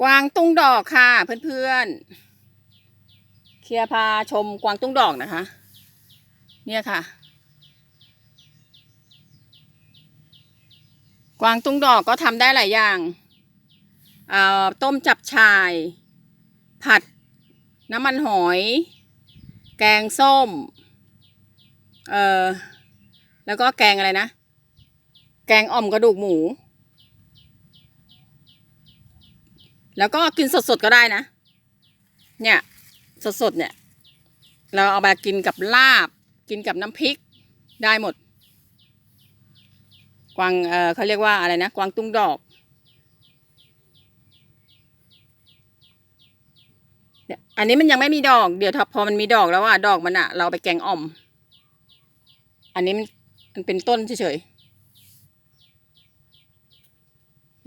กวางตุ้งดอกค่ะ เพื่อนๆ เคลียพาชมกวางตุ้งดอกนะคะ เนี่ยค่ะ กวางตุ้งดอกก็ทำได้หลายอย่างเอ่อต้มจับชาย ผัดน้ำมันหอย แกงส้ม เอ่อ แล้วก็แกงอะไรนะ แกงอ่อมกระดูกหมู แล้วก็กินสดๆก็ได้นะ เนี่ยสดๆเนี่ย เราเอามากินกับลาบ กินกับน้ำพริกได้หมด กวางเออเขาเรียกว่าอะไรนะ กวางตุ้งดอกเนี่ยอันนี้มันยังไม่มีดอก เดี๋ยวถ้าพอมันมีดอกแล้วอะดอกมันอะเราไปแกงอ่อม อันนี้มันมันเป็นต้นเฉยๆ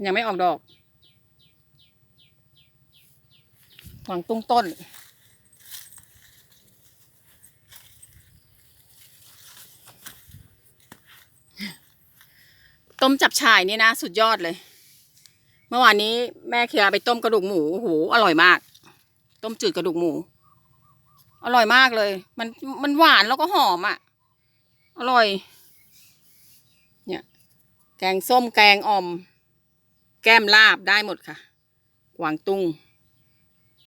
ยังไม่ออกดอก กวางตุ้งต้น ต้มจับฉ่ายนี่นะ สุดยอดเลย เมื่อวานนี้แม่เคียไปต้มกระดูกหมูโอ้โหอร่อยมาก ต้มจืดกระดูกหมู อร่อยมากเลย มันมันหวานแล้วก็หอมอะ อร่อย เนี่ย แกงส้มแกงอ่อม แก้มลาบได้หมดค่ะกวางตุ้ง